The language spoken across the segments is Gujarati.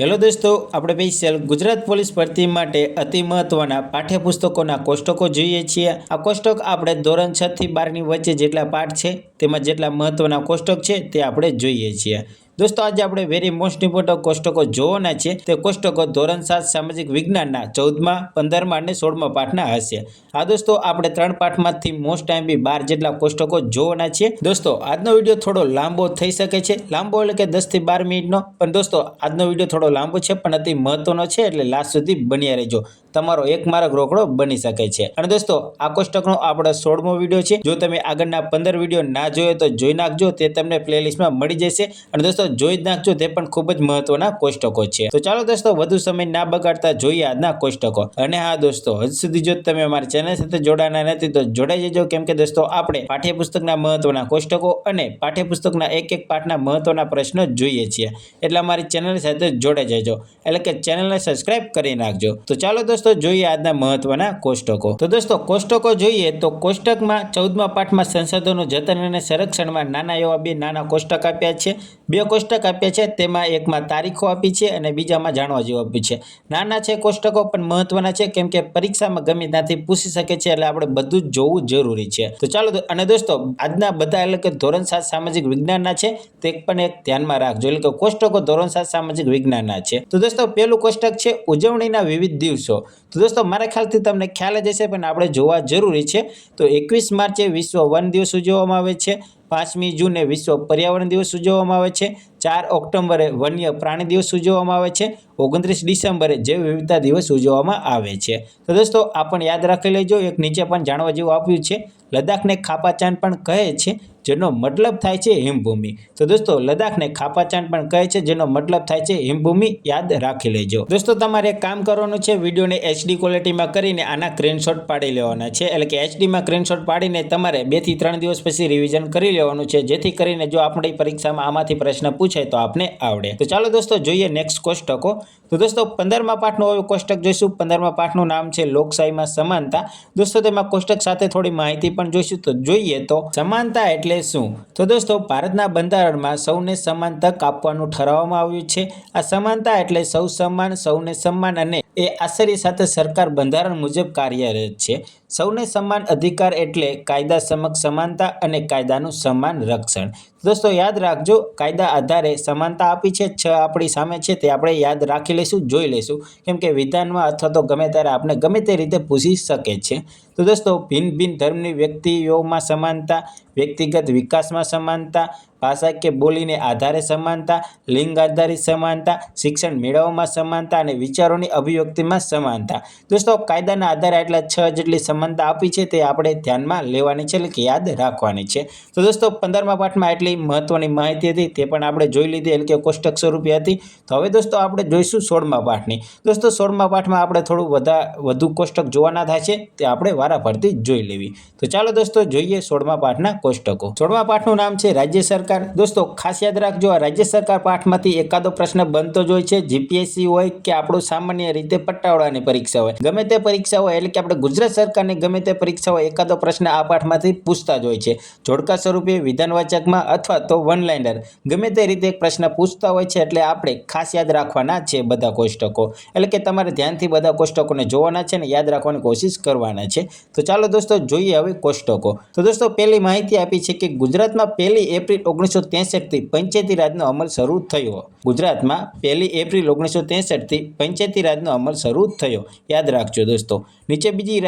હેલો દોસ્તો, આપણે સ્પેશિયલ ગુજરાત પોલીસ ભરતી માટે અતિ મહત્વના પાઠ્યપુસ્તકોના કોષ્ટકો જોઈએ છીએ. આ કોષ્ટક આપણે ધોરણ છ થી બારની વચ્ચે જેટલા પાઠ છે, તેમાં જેટલા મહત્વના કોષ્ટક છે, તે આપણે જોઈએ છીએ. દોસ્તો, આજે આપણે વેરી મોસ્ટ ઇમ્પોર્ટન્ટ કોષ્ટકો જોવાના છે. તે કોષ્ટકો ધોરણ સાત સામાજિક વિજ્ઞાનના ચૌદમાં, પંદરમાં અને સોળમાં પાઠના હશે. આ દોસ્તો, આપણે ત્રણ પાઠમાંથી મોસ્ટ ટાઈમ બી બાર જેટલા કોષ્ટકો જોવાના છે. દોસ્તો, આજનો વીડિયો થોડો લાંબો થઈ શકે છે. લાંબો એટલે કે દસથી બાર મિનિટનો. પણ દોસ્તો, આજનો વીડિયો થોડો લાંબો છે, પણ અતિ મહત્વનો છે, એટલે લાસ્ટ સુધી બન્યા રહેજો. તમારો એક માર્ગ રોકડો બની શકે છે. અને દોસ્તો, આ કોષ્ટકનો આપણો સોળમો વીડિયો છે. જો તમે આગળના પંદર વીડિયો ના જોયો તો જોઈ નાખજો, તે તમને પ્લેલિસ્ટમાં મળી જશે. અને દોસ્તો, જોઈ જ નાખજો, તે પણ ખૂબ જ મહત્વના કોષ્ટકો છે. તો ચાલો દોસ્તો, વધુ સમય ના બગાડતા જોઈએ આજના કોષ્ટકો. અને હા દોસ્તો, હજુ સુધી જો તમે અમારી ચેનલ સાથે જોડાના નથી તો જોડાઈ જજો. કેમ કે દોસ્તો, આપણે પાઠ્યપુસ્તકના મહત્વના કોષ્ટકો અને પાઠ્યપુસ્તકના એક એક પાઠના મહત્વના પ્રશ્નો જોઈએ છીએ. એટલે અમારી ચેનલ સાથે જોડાઈ જજો. એટલે કે ચેનલને સબસ્ક્રાઇબ કરી નાખજો. તો ચાલો દોસ્તો જોઈએ આજના મહત્વના કોષ્ટકો. તો દોસ્તો, કોષ્ટકો જોઈએ તો કોષ્ટકમાં, ચૌદમા પાઠમાં સંસાધનો જતન અને સંરક્ષણમાં નાના એવા બે નાના કોષ્ટક આપ્યા છે. બે કોષ્ટક આપ્યા છે, તેમાં એકમાં તારીખો આપી છે અને બીજામાં જાણવા જેવું આપ્યું છે. નાના છે કોષ્ટકો, પણ મહત્વના છે, કેમ કે પરીક્ષામાં ગમે ત્યાંથી પૂછી શકે છે, એટલે આપણે બધું જોવું જરૂરી છે. તો ચાલો અને દોસ્તો, આજના બધા એટલે કે ધોરણ સાત સામાજિક વિજ્ઞાનના છે, તે પણ એક ધ્યાનમાં રાખજો. એટલે કે કોષ્ટકો, ધોરણ સાત સામાજિક વિજ્ઞાનના છે. તો દોસ્તો પેલું કોષ્ટક છે ઉજવણીના વિવિધ દિવસો. તો દોસ્તો, મારા ખ્યાલથી તમને ખ્યાલ જ હશે, પણ આપણે જોવા જરૂરી છે. તો એકવીસ માર્ચે વિશ્વ વન દિવસ ઉજવવામાં આવે છે. પાંચમી જૂને વિશ્વ પર્યાવરણ દિવસ ઉજવવામાં આવે છે. ચાર ઓક્ટોબરે વન્ય પ્રાણી દિવસ ઉજવવામાં આવે છે. ઓગણત્રીસ ડિસેમ્બરે જૈવ વિવિધતા દિવસ ઉજવવામાં આવે છે. તો દોસ્તો, આ પણ યાદ રાખી લેજો. એક નીચે પણ જાણવા જેવું આપ્યું છે. લદ્દાખને ખાપાચાંદ પણ કહે છે. જેનો મતલબ થાય છે હિમભૂમિ. તો દોસ્તો, લદ્દાખને ખાપાચાંદ પણ કહે છે, જેનો મતલબ થાય છે હિમભૂમિ, યાદ રાખી લેજો. દોસ્તો, તમારે કામ કરવાનું છે, વિડીયોને એચડી ક્વોલિટીમાં કરીને આના સ્ક્રીનશોટ પાડી લેવાના છે. એટલે કે એચડીમાં સ્ક્રીનશોટ પાડીને તમારે બેથી ત્રણ દિવસ પછી રિવિઝન કરી લેવાનું છે, જેથી કરીને જો આપણી પરીક્ષામાં આમાંથી પ્રશ્ન પૂછાય તો આપને આવડે. તો ચાલો દોસ્તો, જોઈએ નેક્સ્ટ કોષ્ટકો તો દોસ્તો, પંદરમા પાઠનું હવે કોષ્ટક જોઈશું. પંદરમા પાઠનું નામ છે લોકશાહીમાં સમાનતા. દોસ્તો, તેમાં કોષ્ટક સાથે થોડી માહિતી પણ જોઈશું. તો જોઈએ તો, સમાનતા એટલે શું તો દોસ્તો, ભારતના બંધારણમાં સૌને સમાન તક આપવાનું ઠરાવવામાં આવ્યું છે. આ સમાનતા એટલે સૌ સમાન, સૌને સમાન અને એ આશરી સાથે સરકાર બંધારણ મુજબ કાર્યરત છે. સૌને સમાન અધિકાર એટલે કાયદા સમક્ષ સમાનતા અને કાયદાનું સમાન રક્ષણ. દોસ્તો, યાદ રાખજો, કાયદા આધારે સમાનતા આપી છે, છ આપણી સામે છે, તે આપણે યાદ રાખી લઈશું, જોઈ લઈશું. કેમ કે વિધાનમાં અથવા તો ગમે ત્યારે આપણે ગમે તે રીતે પૂછી શકે છે. તો દોસ્તો, ભિન્ન ભિન્ન ધર્મની વ્યક્તિઓમાં સમાનતા, વ્યક્તિગત વિકાસમાં સમાનતા ભાષા કે બોલીને આધારે સમાનતા, લિંગ આધારિત સમાનતા, શિક્ષણ મેળવવામાં સમાનતા અને વિચારોની અભિવ્યક્તિમાં સમાનતા. દોસ્તો, કાયદાના આધારે આટલા છ જેટલી સમાનતા આપી છે, તે આપણે ધ્યાનમાં લેવાની છે, એટલે કે યાદ રાખવાની છે. તો દોસ્તો, પંદરમા પાઠમાં એટલી મહત્વની માહિતી હતી, તે પણ આપણે જોઈ લીધી, એટલે કે કોષ્ટક સ્વરૂપે હતી. તો હવે દોસ્તો આપણે જોઈશું સોળમા પાઠની. દોસ્તો સોળમા પાઠમાં આપણે થોડું વધા, વધુ કોષ્ટક જોવાના થાય છે, તે આપણે વારાફરતી જોઈ લેવી. તો ચાલો દોસ્તો જોઈએ સોળમા પાઠના કોષ્ટકો. સોળમા પાઠનું નામ છે રાજ્ય સરકાર. દોસ્તો ખાસ યાદ રાખજો, આ રાજ્ય સરકાર પાઠમાંથી એકાદો પ્રશ્ન બનતો જ હોય છે જીપીએસસી હોય કે આપણું સામાન્ય રીતે પટ્ટાવાળાની પરીક્ષા હોય. ગમે તે પરીક્ષા હોય, એટલે કે આપણે ગુજરાત સરકારની ગમે તે પરીક્ષા હોય, એકાદો પ્રશ્ન આ પાઠમાંથી પૂછતા જ હોય છે. જોડકા સ્વરૂપે વિધાનવાચકમાં અથવા તો વન લાઇનર ગમે તે રીતે એક પ્રશ્ન પૂછતા હોય છે એટલે આપણે ખાસ યાદ રાખવાના છે બધા કોષ્ટકો. એટલે કે તમારે ધ્યાનથી બધા કોષ્ટકોને જોવાના છે ને યાદ રાખવાની કોશિશ કરવાના છે. તો ચાલો દોસ્તો જોઈએ હવે કોષ્ટકો. તો દોસ્તો પહેલી માહિતી આપી છે કે ગુજરાતમાં પહેલી એપ્રિલ ઓગણીસો ત્રેસઠથી પંચાયતી રાજનો અમલ શરૂ થયો. ગુજરાતમાં પહેલી એપ્રિલ ઓગણીસો ત્રેસઠથી પંચાયતી રાજનો અમલ શરૂ થયો. યાદ રાખજો દોસ્તો. નીચે બીજી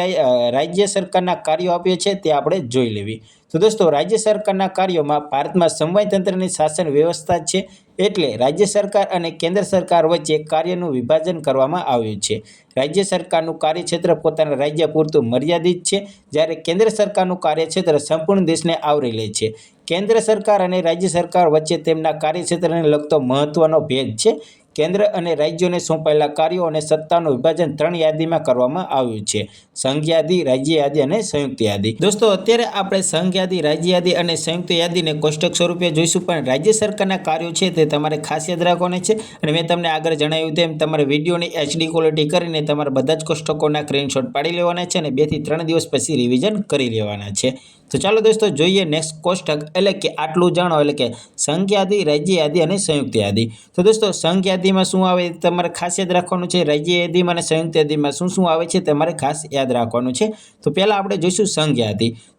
રાજ્ય સરકારના કાર્યો આપ્યા છે તે આપણે જોઈ લેવી. તો દોસ્તો, રાજ્ય સરકારના કાર્યોમાં ભારતમાં સમવાય તંત્રની શાસન વ્યવસ્થા છે એટલે રાજ્ય સરકાર અને કેન્દ્ર સરકાર વચ્ચે કાર્યનું વિભાજન કરવામાં આવ્યું છે. રાજ્ય સરકારનું કાર્યક્ષેત્ર પોતાના રાજ્ય પૂરતું મર્યાદિત છે, જ્યારે કેન્દ્ર સરકારનું કાર્યક્ષેત્ર સંપૂર્ણ દેશને આવરી લે છે. કેન્દ્ર સરકાર અને રાજ્ય સરકાર વચ્ચે તેમના કાર્યક્ષેત્રને લગતો મહત્વનો ભેદ છે કેન્દ્ર અને રાજ્યોને સોંપાયેલા કાર્યો અને સત્તાનું વિભાજન ત્રણ યાદીમાં કરવામાં આવ્યું છે. સંઘ યાદી, રાજ્ય યાદી અને સંયુક્ત યાદી. દોસ્તો, અત્યારે આપણે સંઘ યાદી, રાજ્ય યાદી અને સંયુક્ત યાદીને કોષ્ટક સ્વરૂપે જોઈશું, પણ રાજ્ય સરકારના કાર્યો છે તે તમારે ખાસ યાદ રાખવાના છે અને મેં તમને આગળ જણાવ્યું તેમ તમારે વિડીયોની એચડી ક્વોલિટી કરીને તમારા બધા જ કોષ્ટકોના સ્ક્રીનશોટ પાડી લેવાના છે અને બેથી ત્રણ દિવસ પછી રિવિઝન કરી લેવાના છે. તો ચાલો દોસ્તો જોઈએ નેક્સ્ટ કોષ્ટક એટલે કે આટલું જાણો એટલે કે સંઘ યાદી રાજ્ય યાદી અને સંયુક્ત યાદી તો દોસ્તો સંઘ યાદીમાં શું આવે તમારે ખાસ યાદ રાખવાનું છે. રાજ્ય અને સંયુક્ત યાદીમાં શું શું આવે છે તમારે ખાસ યાદ રાખવાનું છે. તો પહેલાં આપણે જોઈશું સંઘ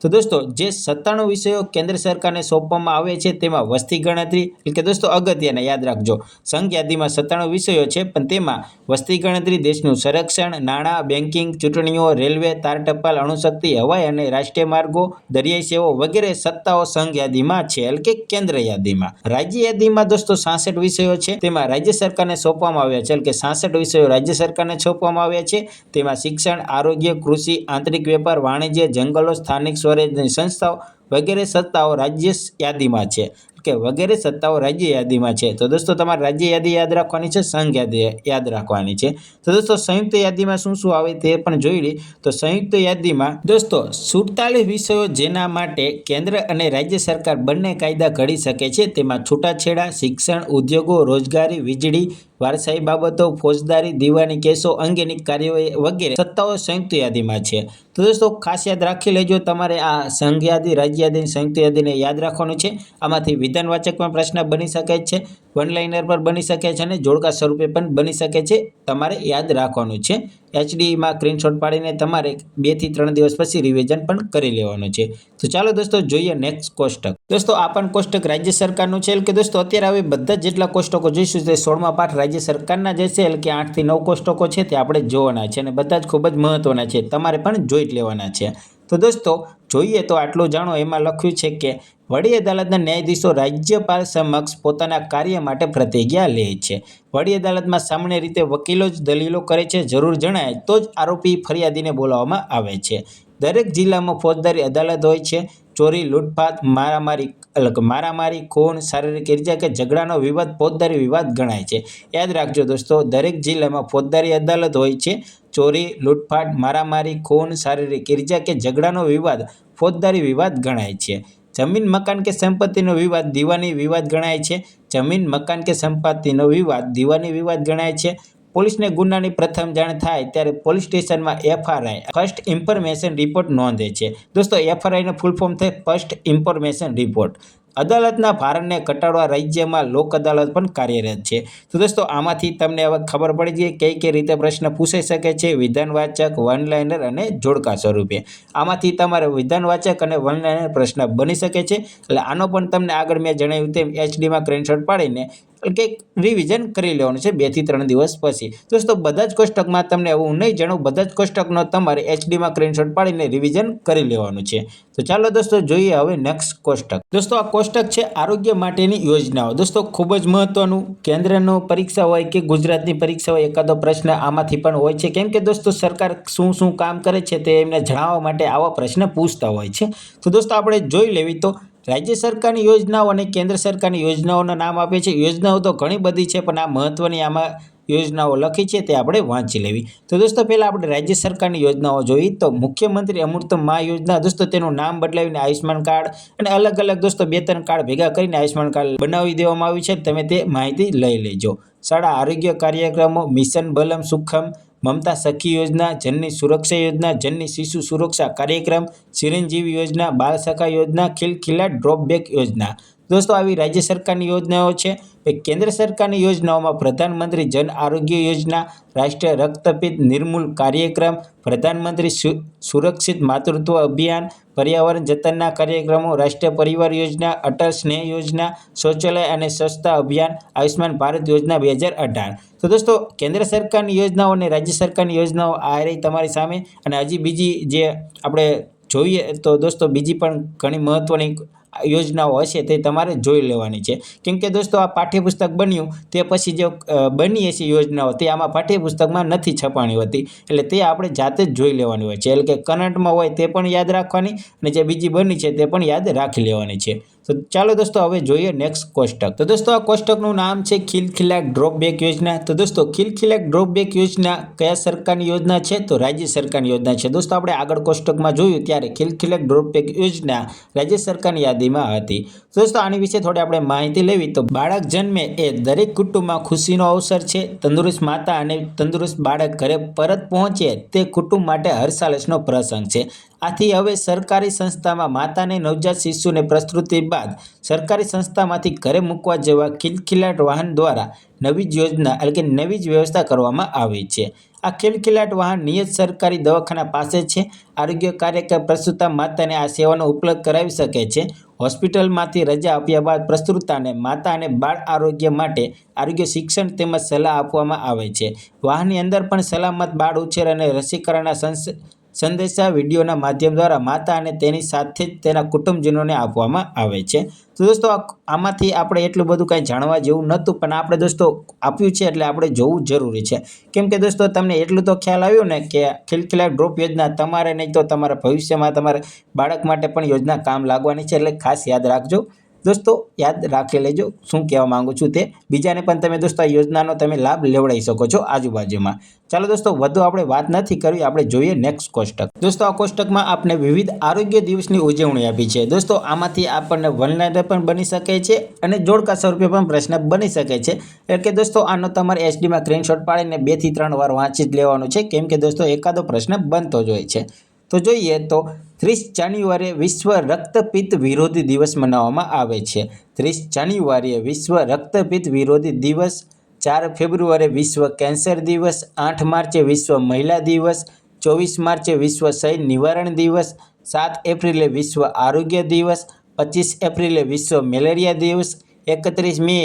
તો દોસ્તો જે સત્તાણું વિષયો કેન્દ્ર સરકારને સોંપવામાં આવે છે તેમાં વસ્તી ગણતરી એટલે કે દોસ્તો અગત્યના યાદ રાખજો. સંઘ યાદીમાં સત્તાણું વિષયો છે પણ તેમાં વસ્તી ગણતરી, દેશનું સંરક્ષણ, નાણાં બેન્કિંગ ચૂંટણીઓ, રેલવે, તાર ટપાલ, અણુશક્તિ, હવાઈ અને રાષ્ટ્રીય માર્ગો દરિયાઈ સેવાઓ વગેરે સત્તાઓ સંઘ યાદીમાં છે એટલે કે કેન્દ્ર યાદીમાં. રાજ્ય યાદીમાં દોસ્તો સાસઠ વિષયો છે, તેમાં રાજ્ય સરકારને સોંપવામાં આવ્યા છે એટલે કે સાસઠ વિષયો રાજ્ય સરકારને સોંપવામાં આવ્યા છે, તેમાં શિક્ષણ, આરોગ્ય, કૃષિ, આંતરિક વેપાર, વાણિજ્ય, જંગલો, સ્થાનિક સ્વરાજ્યની સંસ્થાઓ વગેરે સત્તાઓ રાજ્ય યાદીમાં છે. કે વગેરે સત્તાઓ રાજ્ય યાદીમાં છે. તો દોસ્તો, તમારે રાજ્ય યાદી યાદ રાખવાની છે, સંઘ યાદી યાદ રાખવાની છે. તો દોસ્તો, સંયુક્ત યાદીમાં શું શું આવે તે પણ જોઈ લઈએ તો સંયુક્ત યાદીમાં દોસ્તો, સુડતાલીસ વિષયો જેના માટે કેન્દ્ર અને રાજ્ય સરકાર બંને કાયદા ઘડી શકે છે. તેમાં છૂટાછેડા, શિક્ષણ, ઉદ્યોગો, રોજગારી, વીજળી વારસાઈ બાબતો, ફોજદારી, દીવાની કેસો અંગેની કાર્યવાહી વગેરે સત્તાઓ સંયુક્ત યાદીમાં છે. તો દોસ્તો, ખાસ યાદ રાખી લેજો, તમારે આ સંઘ યાદી, રાજ્ય સંયુક્ત યાદીને યાદ રાખવાનું છે. આમાંથી વિધાનવાચકમાં પ્રશ્ન બની શકે છે વન લાઇનર પર બની શકે છે અને જોડકા સ્વરૂપે પણ બની શકે છે. તમારે યાદ રાખવાનું છે. એચડીમાં સ્ક્રીનશોટ પાડીને તમારે બેથી ત્રણ દિવસ પછી રિવિઝન પણ કરી લેવાનું છે. તો ચાલો દોસ્તો, જોઈએ નેક્સ્ટ કોષ્ટક. દોસ્તો, આ પણ કોષ્ટક રાજ્ય સરકારનું છે કે દોસ્તો, અત્યારે હવે બધા જેટલા કોષ્ટકો જોઈશું તે સોળમા પાઠ રાજ્ય સરકારના જે એટલે કે આઠથી નવ કોષ્ટકો છે, તે આપણે જોવાના છે અને બધા જ ખૂબ જ મહત્ત્વના છે. તમારે પણ જોઈ લેવાના છે. તો દોસ્તો, જોઈએ તો આટલું જાણો, એમાં લખ્યું છે કે વડી અદાલતના ન્યાયાધીશો રાજ્યપાલ સમક્ષ પોતાના કાર્ય માટે પ્રતિજ્ઞા લે છે. વડી અદાલતમાં સામાન્ય રીતે વકીલો જ દલીલો કરે છે, જરૂર જણાય તો જ આરોપી ફરિયાદીને બોલાવવામાં આવે છે. દરેક જિલ્લામાં ફોજદારી અદાલત હોય છે. ચોરી, લૂંટફાટ, મારામારી, અલગ મારામારી, ખૂન, શારીરિક ઇર્જા કે ઝઘડાનો વિવાદ, ફોજદારી વિવાદ ગણાય છે. યાદ રાખજો દોસ્તો, દરેક જિલ્લામાં ફોજદારી અદાલત હોય છે. ચોરી, લૂંટફાટ, મારામારી, ખૂન, શારીરિક ઇર્જા કે ઝઘડાનો વિવાદ, ફોજદારી વિવાદ ગણાય છે. જમીન, મકાન કે સંપત્તિનો વિવાદ, દીવાની વિવાદ ગણાય છે. જમીન, મકાન કે સંપત્તિનો વિવાદ, દીવાની વિવાદ ગણાય છે. પોલીસને ગુનાની પ્રથમ જાણ થાય ત્યારે પોલીસ સ્ટેશનમાં એફઆરઆઈ ફર્સ્ટ ઇન્ફોર્મેશન રિપોર્ટ નોંધે છે. દોસ્તો, એફઆરઆઈનું ફૂલ ફોર્મ થાય ફર્સ્ટ ઇન્ફોર્મેશન રિપોર્ટ અદાલતના ભારણને ઘટાડવા રાજ્યમાં લોક અદાલત પણ કાર્યરત છે. તો દોસ્તો, આમાંથી તમને હવે ખબર પડી ગઈ કઈ કઈ રીતે પ્રશ્ન પૂછાઈ શકે છે વિધાનવાચક વન લાઇનર અને જોડકા સ્વરૂપે. આમાંથી તમારે વિધાનવાચક અને વન લાઇનર પ્રશ્ન બની શકે છે. એટલે આનો પણ તમને આગળ મેં જણાવ્યું તેમ એચડીમાં સ્ક્રીનશોટ પાડીને કે રિવિઝન કરી લેવાનું છે બેથી ત્રણ દિવસ પછી. દોસ્તો, બધા જ કોષ્ટકમાં તમને એવું નહીં જણાવું, બધા જ કોષ્ટકનો તમારે એચડીમાં સ્ક્રીનશોટ પાડીને રિવિઝન કરી લેવાનું છે. તો ચાલો દોસ્તો, જોઈએ હવે નેક્સ્ટ કોષ્ટક. દોસ્તો, આ કોષ્ટક છે આરોગ્ય માટેની યોજનાઓ. દોસ્તો, ખૂબ જ મહત્વનું. કેન્દ્રનો પરીક્ષા હોય કે ગુજરાતની પરીક્ષા હોય, એકાદો પ્રશ્ન આમાંથી પણ હોય છે. કેમ કે દોસ્તો, સરકાર શું શું કામ કરે છે તે એમને જણાવવા માટે આવા પ્રશ્ન પૂછતા હોય છે. તો દોસ્તો, આપણે જોઈ લેવી તો રાજ્ય સરકારની યોજનાઓ અને કેન્દ્ર સરકારની યોજનાઓના નામ આપે છે. યોજનાઓ તો ઘણી બધી છે, પણ આ મહત્ત્વની આમાં યોજનાઓ લખી છે તે આપણે વાંચી લેવી. તો દોસ્તો, પહેલાં આપણે રાજ્ય સરકારની યોજનાઓ જોઈ. તો મુખ્યમંત્રી અમૃત મા યોજના, દોસ્તો, તેનું નામ બદલાવીને આયુષ્યમાન કાર્ડ અને અલગ અલગ, દોસ્તો, બે ત્રણ કાર્ડ ભેગા કરીને આયુષ્યમાન કાર્ડ બનાવી દેવામાં આવ્યું છે. તમે તે માહિતી લઈ લેજો. શાળા આરોગ્ય કાર્યક્રમો, મિશન બલમ સુખમ મમતા સખી યોજના, જનની સુરક્ષા યોજના, જનની શિશુ સુરક્ષા કાર્યક્રમ, ચિરંજીવી યોજના, બાળ સખા યોજના ખિલખિલા ડ્રોપબેક યોજના. દોસ્તો, આવી રાજ્ય સરકારની યોજનાઓ છે. કેન્દ્ર સરકારની યોજનાઓમાં પ્રધાનમંત્રી જન આરોગ્ય યોજના, રાષ્ટ્રીય રક્તપિત નિર્મૂલ કાર્યક્રમ, પ્રધાનમંત્રી સુરક્ષિત માતૃત્વ અભિયાન, પર્યાવરણ જતનના કાર્યક્રમો, રાષ્ટ્રીય પરિવાર યોજના, અટલ સ્નેહ યોજના, શૌચાલય અને સ્વચ્છતા અભિયાન આયુષ્માન ભારત યોજના બે હજાર અઢાર. તો દોસ્તો, કેન્દ્ર સરકારની યોજનાઓ અને રાજ્ય સરકારની યોજનાઓ આ રહી તમારી સામે. અને હજી બીજી જે આપણે જોઈએ, તો દોસ્તો, બીજી પણ ઘણી મહત્ત્વની યોજનાઓ હશે તે તમારે જોઈ લેવાની છે. કેમ કે દોસ્તો, આ પાઠ્યપુસ્તક બન્યું, તે પછી જે બની હશે યોજનાઓ, તે આમાં પાઠ્યપુસ્તકમાં નથી છપાણી હોતી. એટલે તે આપણે જાતે જ જોઈ લેવાની હોય છે. એટલે કે કરંટમાં હોય તે પણ યાદ રાખવાની અને જે બીજી બની છે તે પણ યાદ રાખી લેવાની છે. તો ચાલો દોસ્તો, હવે જોઈએ નેક્સ્ટ કોષ્ટક તો દોસ્તો, આ કોષ્ટકનું નામ છે ખિલખિલાટ ડ્રોપ બેક યોજના. તો દોસ્તો ખિલખિલાટ ડ્રોપ બેક યોજના કયા સરકારની યોજના છે? તો રાજ્ય સરકારની યોજના છે. દોસ્તો, આપણે આગળ કોષ્ટકમાં જોયું ત્યારે ખિલખિલાટ ડ્રોપ બેક યોજના રાજ્ય સરકારની યાદીમાં હતી. દોસ્તો, આની વિશે થોડી આપણે માહિતી લેવી. તો બાળક જન્મે એ દરેક કુટુંબમાં ખુશીનો અવસર છે. તંદુરસ્ત માતા અને તંદુરસ્ત બાળક ઘરે પરત પહોંચે તે કુટુંબ માટે હર્ષાલસનો પ્રસંગ છે. આથી હવે સરકારી સંસ્થામાં માતાને નવજાત શિશુને પ્રસ્તુતિ બાદ સરકારી સંસ્થામાંથી ઘરે મૂકવા જેવા ખિલખિલાટ વાહન દ્વારા નવી જ યોજના એટલે કે નવી જ વ્યવસ્થા કરવામાં આવી છે. આ ખિલખિલાટ વાહન નિયત સરકારી દવાખાના પાસે છે. આરોગ્ય કાર્યકર પ્રસ્તુતા માતાને આ સેવાનો ઉપલબ્ધ કરાવી શકે છે. હોસ્પિટલમાંથી રજા આપ્યા બાદ પ્રસ્તુતાને માતા અને બાળ આરોગ્ય માટે આરોગ્ય શિક્ષણ તેમજ સલાહ આપવામાં આવે છે. વાહનની અંદર પણ સલામત બાળ ઉછેર અને રસીકરણના સંસ સંદેશા વિડીયોના માધ્યમ દ્વારા માતા અને તેની સાથે જ તેના કુટુંબજનોને આપવામાં આવે છે. તો દોસ્તો આમાંથી આપણે એટલું બધું કાંઈ જાણવા જેવું નહોતું, પણ આપણે દોસ્તો આપ્યું છે એટલે આપણે જોવું જરૂરી છે. કેમ કે દોસ્તો, તમને એટલું તો ખ્યાલ આવ્યો ને કે ખિલખિલા ડ્રોપ યોજના તમારે નહીં તો તમારા ભવિષ્યમાં તમારા બાળક માટે પણ યોજના કામ લાગવાની છે એટલે ખાસ યાદ રાખજો. દોસ્તો, યાદ રાખી લેજો, શું કહેવા માંગુ છું તે. બીજાને પણ તમે દોસ્તો આ યોજનાનો તમે લાભ લેવડાવી શકો છો આજુબાજુમાં. ચાલો દોસ્તો, વધુ આપણે વાત નથી કરવી આપણે જોઈએ નેક્સ્ટ કોષ્ટક. દોસ્તો, આ કોષ્ટકમાં આપણે વિવિધ આરોગ્ય દિવસની ઉજવણી આપી છે. દોસ્તો, આમાંથી આપણને વનલાઇનર પણ બની શકે છે અને જોડકા સ્વરૂપે પણ પ્રશ્ન બની શકે છે. એટલે કે દોસ્તો, આનો તમારે એચડીમાં સ્ક્રીનશોટ પાડીને બેથી ત્રણ વાર વાંચી જ લેવાનો છે. કેમ કે દોસ્તો, એકાદો પ્રશ્ન બનતો જ હોય છે. તો જોઈએ તો ત્રીસ જાન્યુઆરીએ વિશ્વ રક્તપિત્ત વિરોધી દિવસ મનાવવામાં આવે છે. ત્રીસ જાન્યુઆરીએ વિશ્વ રક્તપિત્ત વિરોધી દિવસ, ચાર ફેબ્રુઆરી વિશ્વ કેન્સર દિવસ, આઠ માર્ચે વિશ્વ મહિલા દિવસ, ચોવીસ માર્ચે વિશ્વ સહી નિવારણ દિવસ, સાત એપ્રિલે વિશ્વ આરોગ્ય દિવસ, પચીસ એપ્રિલે વિશ્વ મેલેરિયા દિવસ, એકત્રીસ મે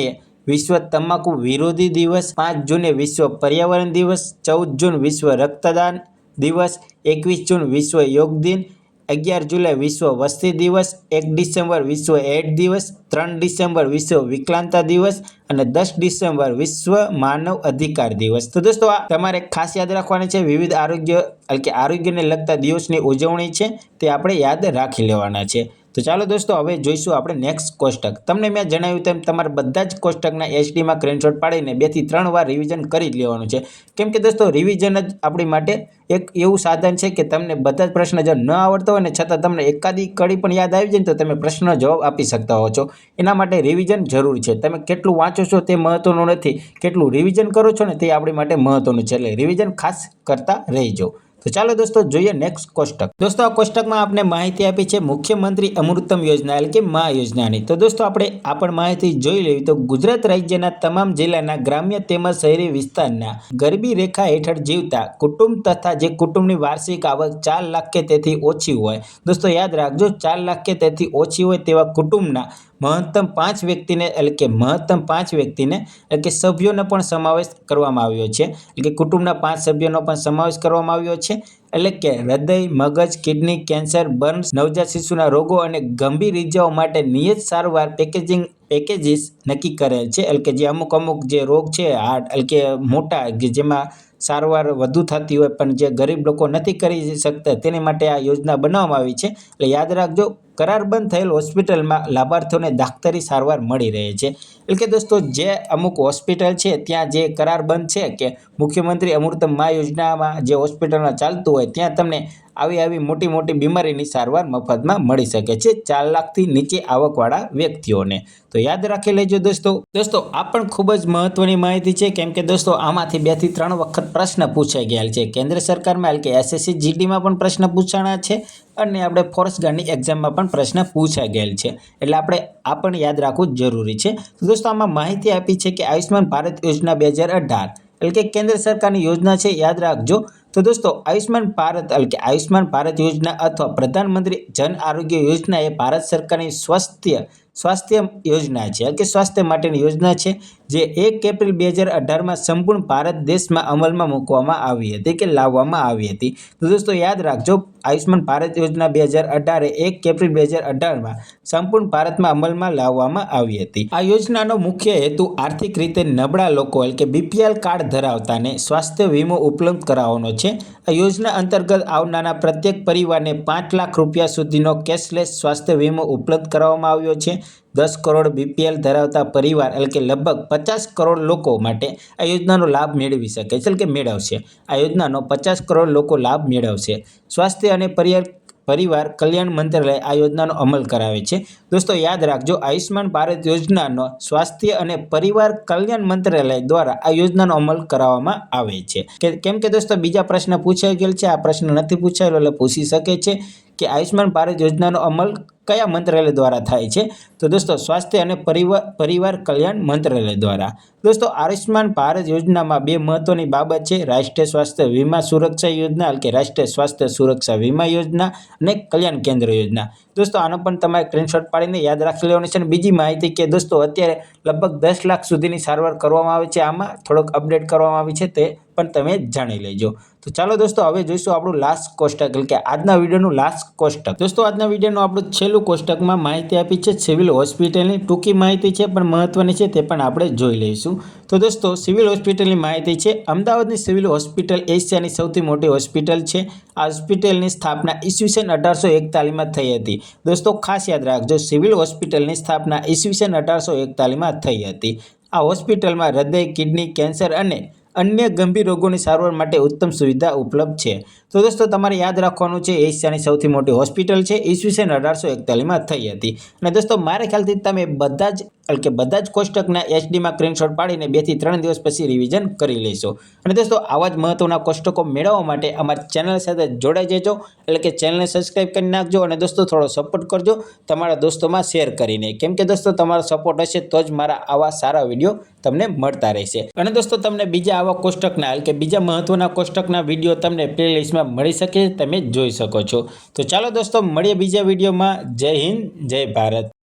વિશ્વ તમાકુ વિરોધી દિવસ, પાંચ જૂને વિશ્વ પર્યાવરણ દિવસ, ચૌદ જૂન વિશ્વ રક્તદાન દિવસ એકવીસ જૂન વિશ્વ યોગ દિન, અગિયાર જુલાઈ વિશ્વ વસ્તી દિવસ, એક ડિસેમ્બર વિશ્વ એડ દિવસ, ત્રણ ડિસેમ્બર વિશ્વ વિકલાંતા દિવસ અને દસ ડિસેમ્બર વિશ્વ માનવ અધિકાર દિવસ. તો દોસ્તો, આ તમારે ખાસ યાદ રાખવાની છે, વિવિધ આરોગ્ય એટલે કે આરોગ્યને લગતા દિવસની ઉજવણી છે, તે આપણે યાદ રાખી લેવાના છે. તો ચાલો દોસ્તો, હવે જોઈશું આપણે નેક્સ્ટ કોષ્ટક. તમને મેં જણાવ્યું તેમ તમારે બધા જ કોષ્ટકના એચડીમાં સ્ક્રીનશોટ પાડીને બેથી ત્રણ વાર રિવિઝન કરી જ લેવાનું છે. કેમ કે દોસ્તો રિવિઝન જ આપણી માટે એક એવું સાધન છે કે તમને બધા જ પ્રશ્ન જો ન આવડતો હોય ને છતાં તમને એકાદી કડી પણ યાદ આવી જાય તો તમે પ્રશ્નનો જવાબ આપી શકતા હો છો. એના માટે રિવિઝન જરૂરી છે. તમે કેટલું વાંચો છો તે મહત્વનું નથી. કેટલું રિવિઝન કરો છો ને તે આપણી માટે મહત્વનું છે. એટલે રિવિઝન ખાસ કરતા રહેજો. તો ચાલો દોસ્તો જોઈએ નેક્સ્ટ કોષ્ટક. દોસ્તો આ કોષ્ટકમાં આપણે માહિતી આપી છે મુખ્યમંત્રી અમૃતમ યોજના એટલે કે મા યોજનાની. તો દોસ્તો આપણે આ પણ માહિતી જોઈ લેવી. તો ગુજરાત રાજ્યના તમામ જિલ્લાના ગ્રામ્ય તેમજ શહેરી વિસ્તારના ગરબી રેખા હેઠળ જીવતા કુટુંબ તથા જે કુટુંબની વાર્ષિક આવક ચાર લાખ કે તેથી ઓછી હોય. દોસ્તો યાદ રાખજો, ચાર લાખ કે તેથી ઓછી હોય તેવા કુટુંબના મહત્તમ પાંચ વ્યક્તિને એટલે કે મહત્તમ પાંચ વ્યક્તિને એટલે કે સભ્યોનો પણ સમાવેશ કરવામાં આવ્યો છે. એટલે કે કુટુંબના પાંચ સભ્યોનો પણ સમાવેશ કરવામાં આવ્યો છે. એટલે કે હૃદય, મગજ, કિડની, કેન્સર, બર્ન્સ, નવજાત શિશુના રોગો અને ગંભીર ઇજાઓ માટે નિયત સારવાર પેકેજિંગ પેકેજીસ નક્કી કરેલ છે. એટલે કે જે અમુક અમુક જે રોગ છે, હાર્ટ, એટલે કે મોટા, કે જેમાં સારવાર વધુ થતી હોય પણ જે ગરીબ લોકો નથી કરી શકતા, તેની માટે આ યોજના બનાવવામાં આવી છે. એટલે યાદ રાખજો કરારબંધ થયેલ હોસ્પિટલમાં લાભાર્થીઓને દાખતરી સારવાર મળી રહે છે. એટલે કે દોસ્તો, જે અમુક હોસ્પિટલ છે, ત્યાં જે કરારબંધ છે કે મુખ્યમંત્રી અમૃતમ મા યોજનામાં જે હોસ્પિટલમાં ચાલતું હોય, ત્યાં તમને આવી આવી મોટી મોટી બીમારીની સારવાર મફતમાં મળી શકે છે ચાર લાખથી નીચે આવકવાળા વ્યક્તિઓને. તો યાદ રાખી લેજો દોસ્તો. દોસ્તો, આ પણ ખૂબ જ મહત્વની માહિતી છે. કેમ કે દોસ્તો, આમાંથી બેથી ત્રણ વખત પ્રશ્ન પૂછાઈ ગયેલ છે. કેન્દ્ર સરકારમાં એટલે કે એસએસસી જીડીમાં પણ પ્રશ્ન પૂછાણા છે. અને આપણે ફોરેસ્ટ ગાર્ડની એક્ઝામમાં પણ પ્રશ્ન પૂછાઈ ગયેલ છે. એટલે આપણે આ પણ યાદ રાખવું જરૂરી છે. દોસ્તો, આમાં માહિતી આપી છે કે આયુષ્યમાન ભારત યોજના બે હજાર અઢાર એટલે કે કેન્દ્ર સરકારની યોજના છે, યાદ રાખજો. તો દોસ્તો, આયુષ્યમાન ભારત એટલે કે આયુષ્યમાન ભારત યોજના અથવા પ્રધાનમંત્રી જન આરોગ્ય યોજના એ ભારત સરકારની સ્વાસ્થ્ય સ્વાસ્થ્ય યોજના છે. કે સ્વાસ્થ્ય માટેની યોજના છે. જે એક એપ્રિલ બે હજાર અઢારમાં સંપૂર્ણ ભારત દેશમાં અમલમાં મૂકવામાં આવી હતી કે લાવવામાં આવી હતી. તો દોસ્તો, યાદ રાખજો, આયુષ્યમાન ભારત યોજના બે હજાર અઢારે એક એપ્રિલ બે હજાર અઢારમાં સંપૂર્ણ ભારતમાં અમલમાં લાવવામાં આવી હતી. આ યોજનાનો મુખ્ય હેતુ આર્થિક રીતે નબળા લોકો એટલે કે બીપીએલ કાર્ડ ધરાવતાને સ્વાસ્થ્ય વીમો ઉપલબ્ધ કરાવવાનો છે. આ યોજના અંતર્ગત આવનારા પ્રત્યેક પરિવારને પાંચ લાખ રૂપિયા સુધીનો કેશલેસ સ્વાસ્થ્ય વીમો ઉપલબ્ધ કરાવવામાં આવ્યો છે. દસ કરોડ બીપીએલ ધરાવતા પરિવાર, એટલે કે લગભગ પચાસ કરોડ લોકો માટે આ યોજનાનો લાભ મેળવી શકે છે, એટલે કે મેળવશે. આ યોજનાનો પચાસ કરોડ લોકો લાભ મેળવશે. સ્વાસ્થ્ય અને પરિવાર પરિવાર કલ્યાણ મંત્રાલય આ યોજનાનો અમલ કરાવે છે. દોસ્તો, યાદ રાખજો, આયુષ્યમાન ભારત યોજનાનો સ્વાસ્થ્ય અને પરિવાર કલ્યાણ મંત્રાલય દ્વારા આ યોજનાનો અમલ કરાવવામાં આવે છે. કેમ કે દોસ્તો, બીજા પ્રશ્ન પૂછાઈ ગયેલ છે, આ પ્રશ્ન નથી પૂછાયેલો, એટલે પૂછી શકે છે. કે આયુષ્યમાન ભારત યોજનાનો અમલ કયા મંત્રાલય દ્વારા થાય છે? તો દોસ્તો, સ્વાસ્થ્ય અને પરિવાર પરિવાર કલ્યાણ મંત્રાલય દ્વારા. દોસ્તો, આયુષ્યમાન ભારત યોજનામાં બે મહત્વની બાબત છે. રાષ્ટ્રીય સ્વાસ્થ્ય વીમા સુરક્ષા યોજના કે રાષ્ટ્રીય સ્વાસ્થ્ય સુરક્ષા વીમા યોજના અને કલ્યાણ કેન્દ્ર યોજના. દોસ્તો, આનો પણ તમારે સ્ક્રીનશોટ પાડીને યાદ રાખી લેવાનું છે અને બીજી માહિતી કે દોસ્તો, અત્યારે લગભગ દસ લાખ સુધીની સારવાર કરવામાં આવે છે. આમાં થોડોક અપડેટ કરવામાં આવી છે તે પણ તમે જાણી લેજો. તો ચાલો દોસ્તો, હવે જોઈશું આપણું લાસ્ટ કોષ્ટક, એટલે કે આજના વિડીયોનું લાસ્ટ કોષ્ટક. દોસ્તો, આજના વિડીયોનું આપણું છેલ્લું કોષ્ટકમાં માહિતી આપી છે સિવિલ હોસ્પિટલની. ટૂંકી માહિતી છે, પણ મહત્વની છે તે પણ આપણે જોઈ લઈશું. તો દોસ્તો, સિવિલ હોસ્પિટલની માહિતી છે. અમદાવાદની સિવિલ હોસ્પિટલ એશિયાની સૌથી મોટી હોસ્પિટલ છે. આ હોસ્પિટલની સ્થાપના ઈસવીસન અઢારસો એકતાલીસમાં થઈ હતી. દોસ્તો, ખાસ યાદ રાખજો, સિવિલ હોસ્પિટલની સ્થાપના ઈસવીસન અઢારસો એકતાલીસમાં થઈ હતી. આ હોસ્પિટલમાં હૃદય, કિડની, કેન્સર અને અન્ય ગંભીર રોગોની સારવાર માટે ઉત્તમ સુવિધા ઉપલબ્ધ છે. તો દોસ્તો, તમારે યાદ રાખવાનું છે એશિયાની સૌથી મોટી હોસ્પિટલ છે. ઈસવીસન અઢારસો એકતાલીસમાં થઈ હતી. અને દોસ્તો, મારા ખ્યાલથી તમે બધા જ, એટલે કે બધા જ કોષ્ટકના એચડીમાં સ્ક્રીનશોટ પાડીને બેથી ત્રણ દિવસ પછી રિવિઝન કરી લેશો. અને દોસ્તો, આવા જ મહત્ત્વના કોષ્ટકો મેળવવા માટે અમારી ચેનલ સાથે જોડાઈ જજો, એટલે કે ચેનલને સબસ્ક્રાઈબ કરી નાખજો અને દોસ્તો, થોડો સપોર્ટ કરજો, તમારા દોસ્તોમાં શેર કરીને. કેમ કે દોસ્તો, તમારો સપોર્ટ હશે તો જ મારા આવા સારા વીડિયો તમને મળતા રહેશે. અને દોસ્તો, તમને બીજા આવા કોષ્ટકના હાલ કે બીજા મહત્વના કોષ્ટકના વીડિયો તમને પ્લેલિસ્ટમાં મળી શકે, તમે જોઈ શકો છો. તો ચાલો દોસ્તો, મળીએ બીજા વિડીયોમાં. જય હિન્દ, જય ભારત.